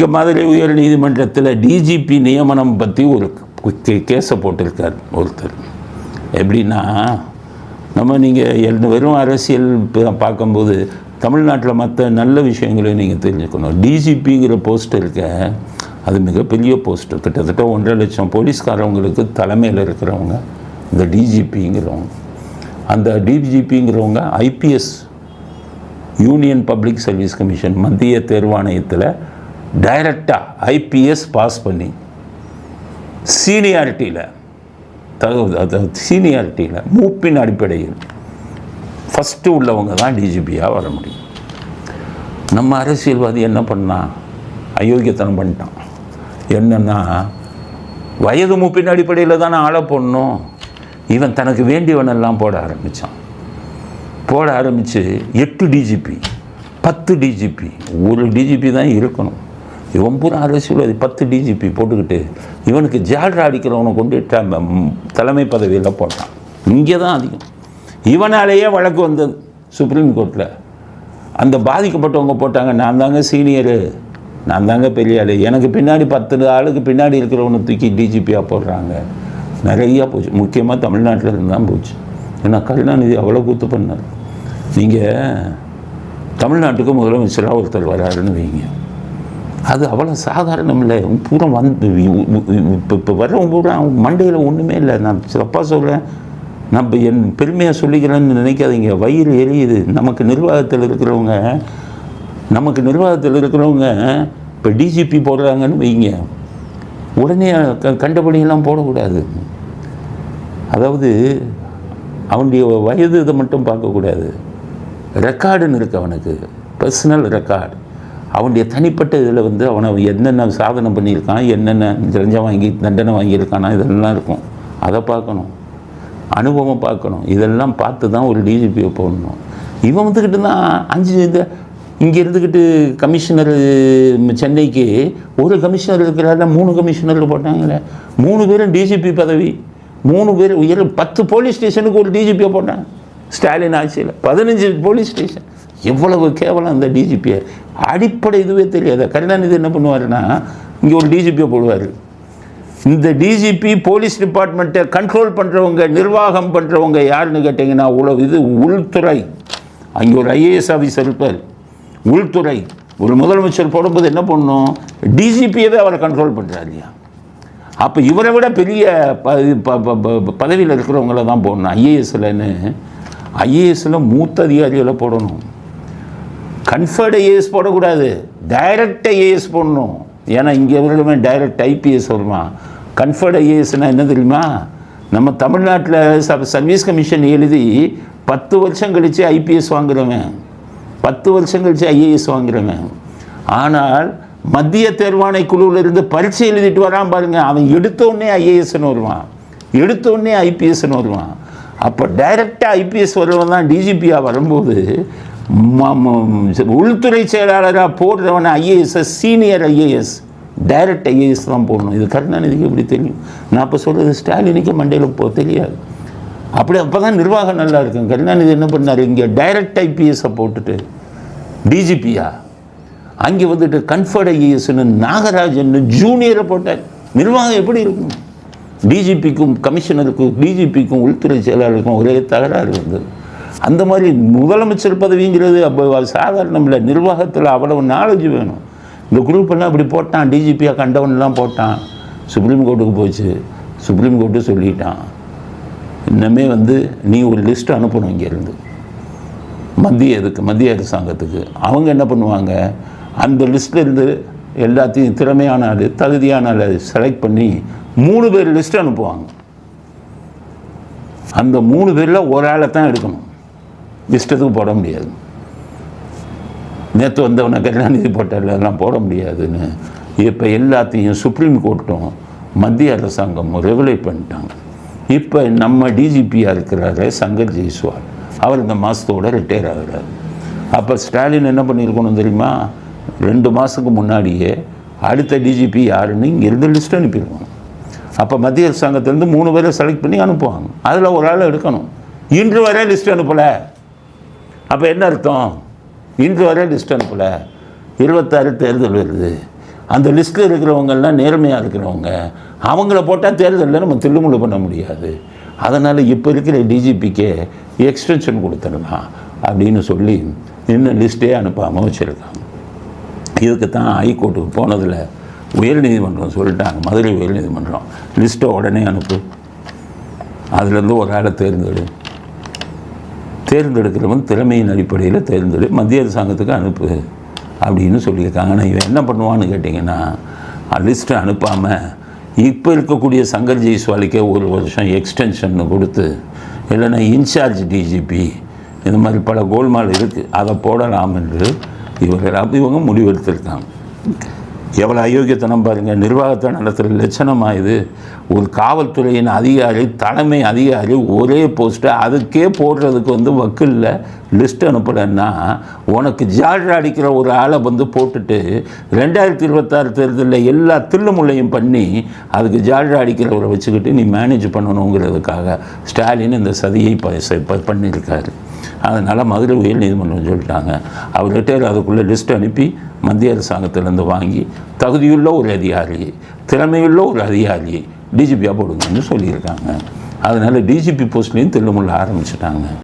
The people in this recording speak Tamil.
இங்கே மதுரை உயர் நீதிமன்றத்தில் டிஜிபி நியமனம் பற்றி ஒரு கே- கேஸை போட்டிருக்கார் ஒருத்தர். எப்படின்னா நம்ம நீங்கள் வெறும் அரசியல் பார்க்கும்போது தமிழ்நாட்டில் மற்ற நல்ல விஷயங்களை நீங்கள் தெரிஞ்சுக்கணும். டிஜிபிங்கிற போஸ்ட் இருக்க அது மிகப்பெரிய போஸ்ட் கிட்டத்தட்ட ஒன்றரை லட்சம் போலீஸ்காரவங்களுக்கு தலைமையில் இருக்கிறவங்க இந்த டிஜிபிங்கிறவங்க அந்த டிஜிபிங்கிறவங்க IPS union public service commission மத்திய தேர்வாணையத்தில் டைரக்டாக ஐபிஎஸ் பாஸ் பண்ணி சீனியாரிட்டியில் தகுதி அதாவது சீனியாரிட்டியில் மூப்பின் அடிப்படையில் ஃபஸ்ட்டு உள்ளவங்க தான் டிஜிபியாக வர முடியும். நம்ம அரசியல்வாதி என்ன பண்ணான் அயோக்கியத்தனம் பண்ணிட்டான். என்னென்னா வயது மூப்பின் அடிப்படையில் தானே ஆளை போடணும். இவன் தனக்கு வேண்டியவனெல்லாம் போட ஆரம்பித்தான் போட ஆரம்பித்து எட்டு டிஜிபி பத்து டிஜிபி ஒரு டிஜிபி தான் இருக்கணும். இவன் பூரா அரசியல்வாதி பத்து டிஜிபி போட்டுக்கிட்டு இவனுக்கு ஜால்ரா அடிக்கிறவனை கொண்டு தலைமை பதவியில் போட்டான். இங்கே தான் அதிகம். இவனாலேயே வழக்கு வந்தது சுப்ரீம் கோர்ட்டில் அந்த பாதிக்கப்பட்டவங்க போட்டாங்க நான் தாங்க சீனியரு நான் தாங்க பெரிய ஆளு. எனக்கு பின்னாடி பத்து ஆளுக்கு பின்னாடி இருக்கிறவனை தூக்கி டிஜிபியாக போடுறாங்க. நிறையா போச்சு. முக்கியமாக தமிழ்நாட்டில் இருந்து தான் போச்சு. ஏன்னா கருணாநிதி அவ்வளோ கூத்து பண்ணார். நீங்கள் தமிழ்நாட்டுக்கு முதலமைச்சராக ஒருத்தர் வராருன்னு வைங்க. அது அவ்வளோ சாதாரணம் இல்லை பூரா வந்து இப்போ இப்போ வர்றவங்க பூரா மண்டையில் ஒன்றுமே இல்லை. நான் தப்பாக சொல்கிறேன் நம்ம என் பெருமையாக சொல்லிக்கிறேன்னு நினைக்காதீங்க. வயிறு எரியுது. நமக்கு நிர்வாகத்தில் இருக்கிறவங்க நமக்கு நிர்வாகத்தில் இருக்கிறவங்க இப்போ டிஜிபி போடுறாங்கன்னு வைங்க. உடனே க கண்டபடியெல்லாம் போடக்கூடாது. அதாவது அவனுடைய வயது இதை மட்டும் பார்க்கக்கூடாது. ரெக்கார்டுன்னு இருக்கு அவனுக்கு. பர்சனல் ரெக்கார்டு அவனுடைய தனிப்பட்ட இதில் வந்து அவனை என்னென்ன சாதனை பண்ணியிருக்கான் என்னென்ன லஞ்சம் வாங்கி தண்டனை வாங்கியிருக்கானா இதெல்லாம் இருக்கும். அதை பார்க்கணும். அனுபவம் பார்க்கணும். இதெல்லாம் பார்த்து தான் ஒரு டிஜிபியை போடணும். இவன் வந்துக்கிட்டு தான் அஞ்சு இந்த இங்கே இருந்துக்கிட்டு கமிஷனர் சென்னைக்கு ஒரு கமிஷனர் இருக்கிறாரு மூணு கமிஷனர் போட்டாங்களே. மூணு பேரும் டிஜிபி பதவி. மூணு பேர் உயர் பத்து போலீஸ் ஸ்டேஷனுக்கு ஒரு டிஜிபியை போட்டாங்க. ஸ்டாலின் ஆட்சியில். பதினஞ்சு போலீஸ் ஸ்டேஷன். எவ்வளவு கேவலம் அந்த டிஜிபியை அடிப்படை இதுவே தெரியாது. கருணாநிதி என்ன பண்ணுவாருன்னா இங்கே ஒரு டிஜிபியை போடுவார். இந்த டிஜிபி போலீஸ் டிபார்ட்மெண்ட்டை கண்ட்ரோல் பண்ணுறவங்க நிர்வாகம் பண்ணுறவங்க யாருன்னு கேட்டிங்கன்னா உழவு இது உள்துறை. அங்கே ஒரு ஐஏஎஸ் ஆஃபீஸர் இருப்பார். உள்துறை. ஒரு முதலமைச்சர் போடும்போது என்ன பண்ணணும் டிஜிபியவே அவரை கண்ட்ரோல் பண்ணுறாரு இல்லையா? அப்போ இவரை விட பெரிய ப ப- ப- பதவியில் இருக்கிறவங்கள தான் போடணும். ஐஏஎஸ்லன்னு ஐஏஎஸ்ல மூத்த அதிகாரிகளை போடணும். கன்ஃபர்ட் ஐஏஎஸ் போடக்கூடாது. டைரக்ட் ஐஏஎஸ் போடணும். ஏன்னா இங்கே எவ்வளவுமே டைரக்ட் ஐபிஎஸ் வருமா? கன்ஃபர்ட் ஐஏஎஸ்னால் என்ன தெரியுமா? நம்ம தமிழ்நாட்டில் ச சர்வீஸ் கமிஷன் எழுதி பத்து வருஷம் கழித்து ஐபிஎஸ் வாங்குறவன். பத்து வருஷம் கழித்து ஐஏஎஸ் வாங்குறவன். ஆனால் மத்திய தேர்வாணை குழுவில் இருந்து பரீட்சை எழுதிட்டு வரான் பாருங்கள் அவன் எடுத்தோடனே ஐஏஎஸ்ன்னு ஐஏஎஸ்னு வருவான். எடுத்தோடனே ஐபிஎஸ்னு வருவான். அப்போ டைரெக்டாக ஐபிஎஸ் வருவன் தான் டிஜிபியாக வரும்போது உள்துறை செயலாளராக போடுறவன IAS senior IAS direct IAS தான் போடணும். இது கருணாநிதிக்கு எப்படி தெரியும்? நான் இப்போ சொல்கிறது ஸ்டாலினுக்கு மண்டையில் போ தெரியாது. அப்படி அப்போ தான் நிர்வாகம் நல்லா இருக்கும். கருணாநிதி என்ன பண்ணார்? இங்கே டைரக்ட் ஐபிஎஸ்ஸை போட்டுட்டு டிஜிபியா அங்கே வந்துட்டு கன்ஃபர்ட் ஐஏஎஸ்னு நாகராஜன் ஜூனியரை போட்டார். நிர்வாகம் எப்படி இருக்கும்? டிஜிபிக்கும் கமிஷனருக்கும் டிஜிபிக்கும் உள்துறை செயலாளருக்கும் ஒரே தகராறு இருந்தது அந்த மாதிரி முதலமைச்சர் பதவிங்கிறது அப்போ சாதாரணம் இல்லை. நிர்வாகத்தில் அவ்வளவு நாலேஜ் வேணும். இந்த குரூப்பெல்லாம் இப்படி அப்படி போட்டான் டிஜிபியாக கண்டவன்லாம் போட்டான். சுப்ரீம் கோர்ட்டுக்கு போச்சு. சுப்ரீம் கோர்ட்டு சொல்லிட்டான். இன்னமே வந்து நீ ஒரு லிஸ்ட் அனுப்பணும் இங்கேருந்து. மத்திய இதுக்கு மத்திய அரசாங்கத்துக்கு. அவங்க என்ன பண்ணுவாங்க? அந்த லிஸ்ட்லேருந்து எல்லாத்தையும் திறமையான ஆள் தகுதியான ஆள் செலக்ட் பண்ணி மூணு பேர் லிஸ்ட் அனுப்புவாங்க. அந்த மூணு பேரில் ஒரு ஆளை தான் எடுக்கணும். இஷ்டத்துக்கு போட முடியாது. நேற்று வந்தவனை கருணாநிதி போட்டால எல்லாம் போட முடியாதுன்னு. இப்போ எல்லாத்தையும் சுப்ரீம் கோர்ட்டும் மத்திய அரசாங்கம் ரெகுலேட் பண்ணிட்டாங்க. இப்போ நம்ம டிஜிபியாக இருக்கிறாரு சங்கர் ஜெய்ஸ்வால். அவர் இந்த மாதத்தோட ரிட்டையர் ஆகுறாரு. அப்போ ஸ்டாலின் என்ன பண்ணியிருக்கணும் தெரியுமா? ரெண்டு மாதத்துக்கு முன்னாடியே அடுத்த டிஜிபி யாருன்னு இங்கிருந்து லிஸ்ட் அனுப்பிடுவாங்க அப்போ மத்திய அரசாங்கத்திலேருந்து மூணு பேரை செலக்ட் பண்ணி அனுப்புவாங்க. அதில் ஒரு ஆளை எடுக்கணும். இன்று வரை லிஸ்ட் அனுப்பலை. அப்போ என்ன அர்த்தம்? இன்று வரை லிஸ்ட் அனுப்பல இருபத்தாறு தேர்தல் வருது. அந்த லிஸ்ட்டில் இருக்கிறவங்கெல்லாம் நேர்மையாக இருக்கிறவங்க அவங்கள போட்டால் தேர்தலில் நம்ம தில்லுமுள்ளு பண்ண முடியாது. அதனால் இப்போ இருக்கிற டிஜிபிக்கே எக்ஸ்டென்ஷன் கொடுத்துடலாம் அப்படின்னு சொல்லி இன்னும் லிஸ்ட்டே அனுப்பாமல் வச்சுருக்காங்க. இதுக்கு தான் ஹைகோர்ட்டுக்கு போனதில் உயர்நீதிமன்றம் சொல்லிட்டாங்க. மதுரை உயர்நீதிமன்றம். லிஸ்ட்டை உடனே அனுப்பு. அதுலேருந்து ஒரு ஆளை தேர்ந்தெடு. தேர்ந்தெடுக்கிறவன் திறமையின் அடிப்படையில் தேர்ந்தெடு மத்திய அரசாங்கத்துக்கு அனுப்பு அப்படின்னு சொல்லியிருக்காங்க. ஆனால் இவன் என்ன பண்ணுவான்னு கேட்டிங்கன்னா லிஸ்ட்டை அனுப்பாமல் இப்போ இருக்கக்கூடிய சங்கர் ஜெய்ஸ்வாலிக்கே ஒரு வருஷம் எக்ஸ்டென்ஷன் கொடுத்து இல்லைன்னா இன்சார்ஜ் டிஜிபி இந்த மாதிரி பல கோல்மால் இருக்குது அதை போடலாம் என்று இவர்கள் இவங்க முடிவெடுத்திருக்காங்க. எவ்வளோ அயோக்கியத்தனம் பாருங்கள் நிர்வாகத்தை நடத்துகிற லட்சணமாக இது ஒரு காவல்துறையின் அதிகாரி தலைமை அதிகாரி ஒரே போஸ்ட்டை அதுக்கே போடுறதுக்கு வந்து வக்கில்ல லிஸ்ட் அனுப்புகிறேன்னா உனக்கு ஜால்ரா அடிக்கிற ஒரு ஆளை வந்து போட்டுட்டு ரெண்டாயிரத்தி இருபத்தாறு தேர்தலில் எல்லா தில்லுமுள்ளையும் பண்ணி அதுக்கு ஜால்ரா அடிக்கிறவரை வச்சுக்கிட்டு நீ மேனேஜ் பண்ணணுங்கிறதுக்காக ஸ்டாலின் இந்த சதியை ப ப- பண்ணியிருக்காரு. அதனால் மதுரை உயர் நீதிமன்றம் சொல்லிட்டாங்க. அவர்கிட்ட அதுக்குள்ளே லிஸ்ட் அனுப்பி மத்திய அரசாங்கத்திலேருந்து வாங்கி தகுதியுள்ள ஒரு அதிகாரி திறமையுள்ள ஒரு அதிகாரி டிஜிபியாக போடுங்கன்னு சொல்லியிருக்காங்க. அதனால் டிஜிபி போஸ்ட்லேயும் தில்லுமுள்ள ஆரம்பிச்சிட்டாங்க.